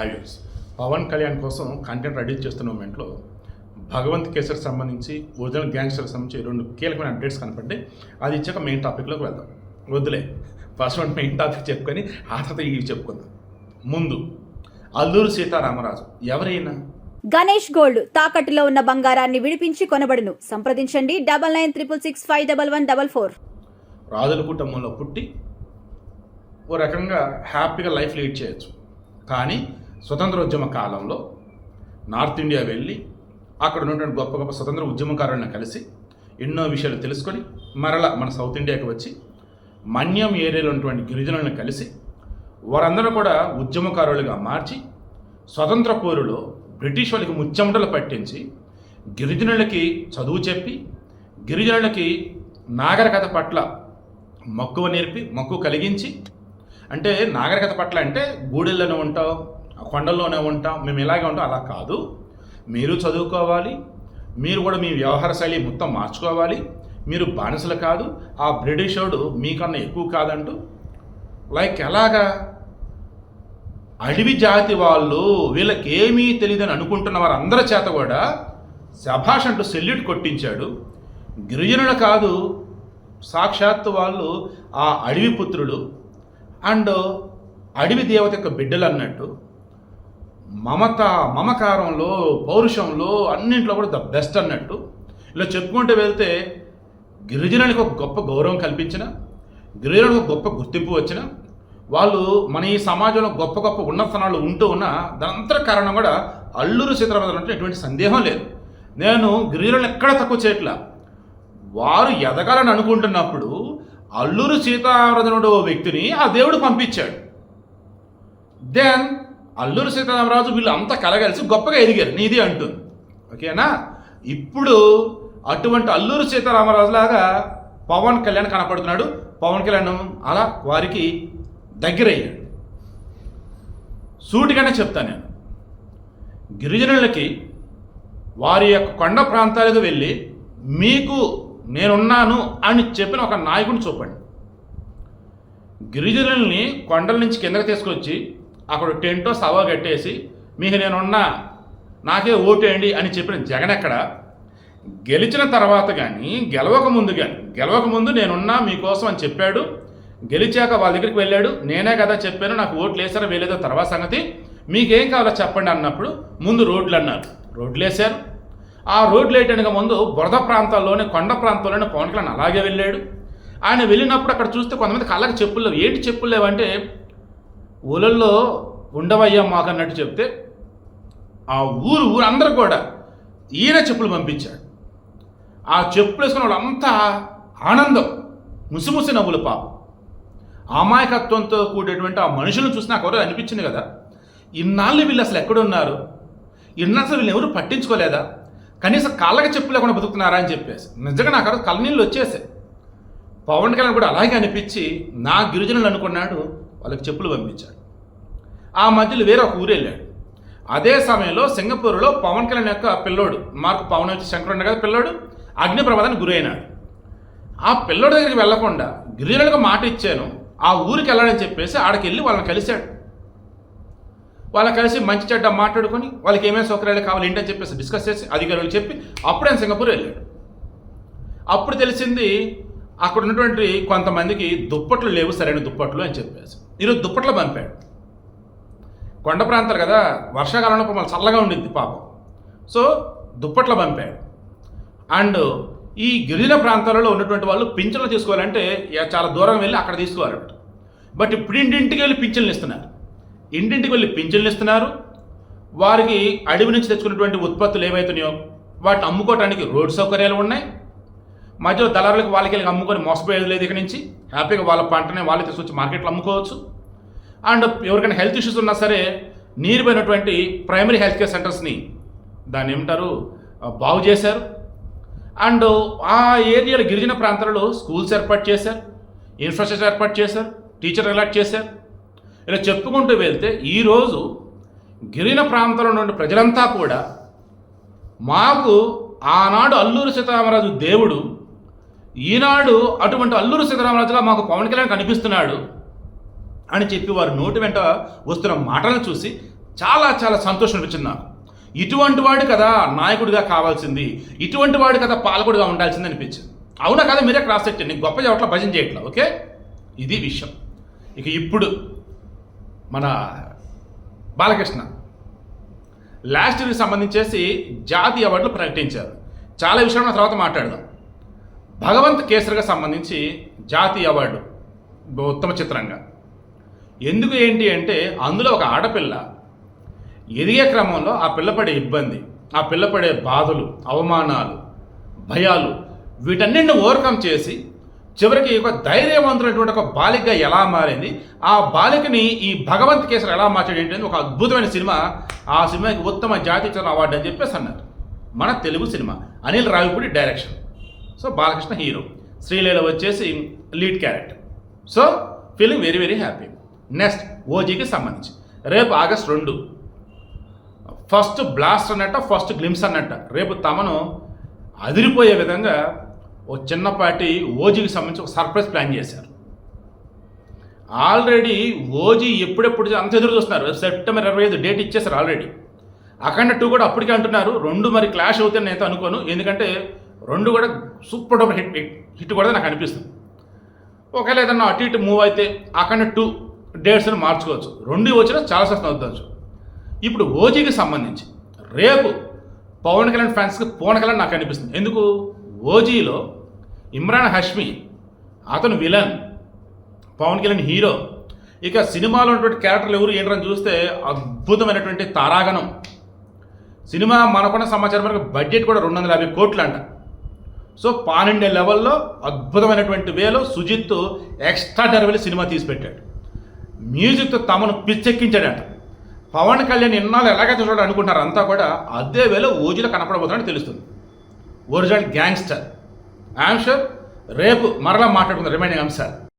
Highways Pawan Kalyan కోసం content ready చేస్తున్న మూమెంట్లో భగవంత్ కేసర్ సంబంధించి ఒరిజినల్ గ్యాంగ్స్టర్ సంబంధించి రెండు కీలకమైన అప్డేట్స్ కనపడ్డాయి. అది ఇచ్చాక మెయిన్ టాపిక్లోకి వెళ్దాం. వద్దులే. ఫస్ట్ వన్ మెయిన్ టాపిక్ చెప్పుకొని ఆ తర్వాత ఇవి చెప్పుకుందాం. ముందు అల్లూరు సీతారామరాజు ఎవరైనా? గణేష్ గోల్డ్ తాకట్టులో ఉన్న బంగారాన్ని విడిపించి కొనబడును. సంప్రదించండి. Double nine triple six five double one double four. రాజుల కుటుంబంలో పుట్టి ఓ రకంగా హ్యాపీగా లైఫ్ లీడ్ చేయొచ్చు. కానీ స్వతంత్రోద్యమ కాలంలో నార్త్ ఇండియా వెళ్ళి అక్కడ ఉన్నటువంటి గొప్ప గొప్ప స్వతంత్ర ఉద్యమకారులను కలిసి ఎన్నో విషయాలు తెలుసుకొని మరల మన సౌత్ ఇండియాకి వచ్చి మన్యం ఏరియాలో ఉన్నటువంటి గిరిజనులను కలిసి వారందరూ కూడా ఉద్యమకారులుగా మార్చి స్వతంత్ర పోరులో బ్రిటిష్ వాళ్ళకి ముచ్చెమటలు పట్టించి గిరిజనులకి చదువు చెప్పి గిరిజనులకి నాగరికత పట్ల మక్కువ నేర్పి మక్కువ కలిగించి అంటే నాగరికత పట్ల అంటే గూడెల్లోనే ఉంటాం కొండల్లోనే ఉంటాం. మేము ఇలాగే ఉంటాం. అలా కాదు. మీరు చదువుకోవాలి. మీరు కూడా మీ వ్యవహార శైలి మొత్తం మార్చుకోవాలి. మీరు బానిసలు కాదు. ఆ బ్రిటిషోడు మీకన్నా ఎక్కువ కాదంటూ. లైక్ ఎలాగా? అడవి జాతి వాళ్ళు వీళ్ళకేమీ తెలియదని అనుకుంటున్న వారందరి చేత కూడా శభాష్ అంటూ సెల్యూట్ కొట్టించాడు. గిరిజనులు కాదు. సాక్షాత్తు వాళ్ళు ఆ అడవి పుత్రులు. అండ్ అడవి దేవత యొక్క బిడ్డలు అన్నట్టు మమత మమకారంలో పౌరుషంలో అన్నింట్లో కూడా ద బెస్ట్ అన్నట్టు. ఇలా చెప్పుకుంటూ వెళ్తే గిరిజనులకు ఒక గొప్ప గౌరవం కల్పించిన గిరిజనులకు గొప్ప గుర్తింపు వచ్చిన వాళ్ళు మన ఈ సమాజంలో గొప్ప గొప్ప ఉన్నత స్థానాలు ఉంటూ ఉన్న దానంతర కారణం కూడా అల్లూరు సీతారామరాజు అంటే ఎటువంటి సందేహం లేదు. నేను గిరిజనులు ఎక్కడ తక్కువ చేయట్లా? వారు ఎదగాలని అనుకుంటున్నప్పుడు అల్లూరు సీతారామరాజు ఓ వ్యక్తిని ఆ దేవుడు పంపించాడు. దెన్ అల్లూరు సీతారామరాజు వీళ్ళు అంతా కలగలిసి గొప్పగా ఎదిగారు. నీది అంటుంది. ఓకేనా? ఇప్పుడు అటువంటి అల్లూరు సీతారామరాజు లాగా పవన్ కళ్యాణ్ కనపడుతున్నాడు. పవన్ కళ్యాణ్ అలా వారికి దగ్గరయ్యాడు. సూటిగానే చెప్తాను నేను. గిరిజనులకి వారి యొక్క కొండ ప్రాంతాలకు వెళ్ళి మీకు నేనున్నాను అని చెప్పిన ఒక నాయకుడిని చూపండి. గిరిజనుల్ని కొండల నుంచి కిందకు తీసుకొచ్చి అక్కడ టెంటో సవా కట్టేసి మీకు నేనున్నా నాకే ఓటేయండి అని చెప్పిన జగన్ ఎక్కడ? గెలిచిన తర్వాత కానీ గెలవక ముందు కానీ గెలవక ముందు నేనున్నా మీకోసం అని చెప్పాడు. గెలిచాక వాళ్ళ దగ్గరికి వెళ్ళాడు. నేనే కదా చెప్పాను నాకు ఓట్లు వేసారో వేయలేదో తర్వాత సంగతి. మీకేం కావాలో చెప్పండి అన్నప్పుడు ముందు రోడ్లు అన్నారు. రోడ్లు వేశారు. ఆ రోడ్లు వేయటానికి ముందు బురద ప్రాంతాల్లోనే కొండ ప్రాంతాల్లోనే పవన్ కళ్యాణ్ అలాగే వెళ్ళాడు. ఆయన వెళ్ళినప్పుడు అక్కడ చూస్తే కొంతమంది కళ్ళకి చెప్పులు లేవు. ఏంటి చెప్పులు లేవంటే ఊళ్ళల్లో ఉండవయ్యా మాకు అన్నట్టు చెప్తే ఆ ఊరు ఊరందరూ కూడా ఈయన చెప్పులు పంపించాడు ఆ చెప్పులు వేసుకున్న వాళ్ళంతా ఆనందం ముసిముసి నవ్వులు పాపం. అమాయకత్వంతో కూడేటువంటి ఆ మనుషులను చూసి నాకు ఎవరో అనిపించింది కదా ఇన్నాళ్ళు వీళ్ళు అసలు ఎక్కడున్నారు? ఇన్నాళ్ళు అసలు వీళ్ళు ఎవరు పట్టించుకోలేదా? కనీసం కాళ్ళకి చెప్పు లేకుండా బతుకుతున్నారా అని చెప్పేసి. నిజంగా నాకు కళ్ళనీళ్ళు వచ్చేసాయి. పవన్ కళ్యాణ్ కూడా అలాగే అనిపించి నా గిరిజనులు అనుకున్నాడు వాళ్ళకి చెప్పులు పంపించాడు. ఆ మధ్యలో వేరే ఒక ఊరు వెళ్ళాడు. అదే సమయంలో సింగపూర్లో పవన్ కళ్యాణ్ యొక్క పిల్లోడు మార్కు పవన్ వచ్చి శంకర్ ఉండే కదా పిల్లోడు అగ్ని ప్రమాదానికి గురైనాడు. ఆ పిల్లోడి దగ్గరికి వెళ్ళకుండా గిరిజనులకు మాట ఇచ్చాను ఆ ఊరికి వెళ్ళాలని చెప్పేసి ఆడికి వెళ్ళి వాళ్ళని కలిశాడు. వాళ్ళని కలిసి మంచి చెడ్డ మాట్లాడుకొని వాళ్ళకి ఏమేమి సౌకర్యాలు కావాలి ఏంటని చెప్పేసి డిస్కస్ చేసి అధికారులు చెప్పి అప్పుడు ఆయన సింగపూర్ వెళ్ళాడు. అప్పుడు తెలిసింది అక్కడ ఉన్నటువంటి కొంతమందికి దుప్పట్లు లేవు సరైన దుప్పట్లు అని చెప్పేసి. ఈరోజు దుప్పట్లు పంపాడు. కొండ ప్రాంతాలు కదా వర్షాకాలంలో మళ్ళీ చల్లగా ఉండిద్ది పాపం. సో దుప్పట్లు పంపాడు. అండ్ ఈ గిరిజన ప్రాంతాలలో ఉన్నటువంటి వాళ్ళు పింఛన్లు తీసుకోవాలంటే చాలా దూరం వెళ్ళి అక్కడ తీసుకోవాలంట బట్ ఇప్పుడు ఇంటింటికి వెళ్ళి పింఛన్లు ఇస్తున్నారు. ఇంటింటికి వెళ్ళి పింఛన్లు ఇస్తున్నారు. వారికి అడవి నుంచి తెచ్చుకున్నటువంటి ఉత్పత్తులు ఏమవుతున్నాయో వాటిని అమ్ముకోవడానికి రోడ్డు సౌకర్యాలు ఉన్నాయి. మధ్యలో దళారులకు వాళ్ళకి వెళ్ళి అమ్ముకొని మోసపోయేది లేదు ఇక్కడి నుంచి. హ్యాపీగా వాళ్ళ పంటనే వాళ్ళు తీసుకొచ్చి మార్కెట్లో అమ్ముకోవచ్చు. అండ్ ఎవరికైనా హెల్త్ ఇష్యూస్ ఉన్నా సరే నీరు పోయినటువంటి ప్రైమరీ హెల్త్ కేర్ సెంటర్స్ని దాన్ని ఏమంటారు బాగు చేశారు. అండ్ ఆ ఏరియాలో గిరిజన ప్రాంతాలలో స్కూల్స్ ఏర్పాటు చేశారు ఇన్ఫ్రాస్ట్రక్చర్ ఏర్పాటు చేశారు టీచర్ అలాట్ చేశారు. ఇలా చెప్పుకుంటూ వెళ్తే ఈరోజు గిరిజన ప్రాంతంలో నుండి ప్రజలంతా కూడా మాకు ఆనాడు అల్లూరు సీతారామరాజు దేవుడు ఈనాడు అటువంటి అల్లూరు సీతారామరాజుగా మాకు పవన్ కళ్యాణ్ కనిపిస్తున్నాడు. అని చెప్పి వారు నోటి వెంట వస్తున్న మాటలను చూసి చాలా చాలా సంతోషం అనిపించింది నాకు. ఇటువంటి వాడు కదా నాయకుడిగా కావాల్సింది. ఇటువంటి వాడు కదా పాలకుడిగా ఉండాల్సింది అనిపించింది. అవునా కదా మీరే క్రాస్ సెట్ నేను గొప్ప చోట్ల భజన చేయట్లా ఓకే? ఇది విషయం. ఇక ఇప్పుడు మన బాలకృష్ణ. లాస్ట్ ఇయర్కి సంబంధించేసి జాతీయ అవార్డులు ప్రకటించారు. చాలా విషయాలు తర్వాత మాట్లాడదాం. భగవంత్ కేసరిగా సంబంధించి జాతీయ అవార్డు ఉత్తమ చిత్రంగా. ఎందుకు ఏంటి అంటే అందులో ఒక ఆడపిల్ల. ఎదిగే క్రమంలో ఆ పిల్ల పడే ఇబ్బంది ఆ పిల్ల పడే బాధలు అవమానాలు భయాలు వీటన్నింటిని ఓవర్కమ్ చేసి చివరికి ఒక ధైర్యవంతులైనటువంటి ఒక బాలిక ఎలా మారింది? ఆ బాలికని ఈ భగవంత్ కేసులు ఎలా మార్చాడు ఏంటి ఒక అద్భుతమైన సినిమా. ఆ సినిమాకి ఉత్తమ జాతీయ చిత్రం అవార్డు అని చెప్పేసి అన్నారు. మన Telugu cinema. Anil Ravipudi direction. So Balakrishna hero. Sreeleela వచ్చేసి lead character. So feeling very very happy. Next ఓజీకి సంబంధించి. రేపు ఆగస్ట్ రెండు. ఫస్ట్ బ్లాస్ట్ అన్నట్ట ఫస్ట్ గ్లిమ్స్ అన్నట్ట. రేపు తమను అదిరిపోయే విధంగా ఓ చిన్నపాటి ఓజీకి సంబంధించి ఒక సర్ప్రైజ్ ప్లాన్ చేశారు. ఆల్రెడీ ఓజీ ఎప్పుడెప్పుడు అంత ఎదురు చూస్తున్నారు. సెప్టెంబర్ ఇరవై ఐదు డేట్ ఇచ్చేసారు ఆల్రెడీ అఖండ టూ కూడా అప్పటికే అంటున్నారు. రెండు మరి క్లాష్ అవుతాయని నేను అనుకోను. ఎందుకంటే రెండు కూడా సూపర్ డూపర్ హిట్ హిట్ కూడా నాకు అనిపిస్తుంది. ఒకవేళ ఏదన్నా అటు ఇటు మూవ్ అయితే అఖండ టూ డేట్స్ని మార్చుకోవచ్చు. రెండు వచ్చినా చాలా శాతం అవుతుంది ఇప్పుడు ఓజీకి సంబంధించి రేపు పవన్ కళ్యాణ్ ఫ్యాన్స్కి పవన్ కళ్యాణ్ నాకు అనిపిస్తుంది. ఎందుకు? ఓజీలో ఇమ్రాన్ హష్మి అతను విలన్ పవన్ కళ్యాణ్ హీరో. ఇక సినిమాలో ఉన్నటువంటి క్యారెక్టర్లు ఎవరు ఏంటని చూస్తే అద్భుతమైనటువంటి తారాగణం. సినిమా మనకున్న సమాచారం వరకు బడ్జెట్ కూడా రెండు వందల యాభై కోట్లు అంట సో పాన్ ఇండియా లెవెల్లో అద్భుతమైనటువంటి వేలో సుజిత్ ఎక్స్ట్రా డెరవెల్ సినిమా తీసి పెట్టాడు మ్యూజిక్తో తమను పిచ్చెక్కించాడంట. పవన్ కళ్యాణ్ ఇన్నాళ్ళు ఎలాగైతే చూడాలి అనుకుంటున్నారు అంతా కూడా అదే వేళ ఓజీలో కనపడబోతున్నాడని తెలుస్తుంది. Original gangster. ఐఎమ్ షూర్ రేపు మరలా మాట్లాడుకుందాం రిమైనింగ్ అంశాలు.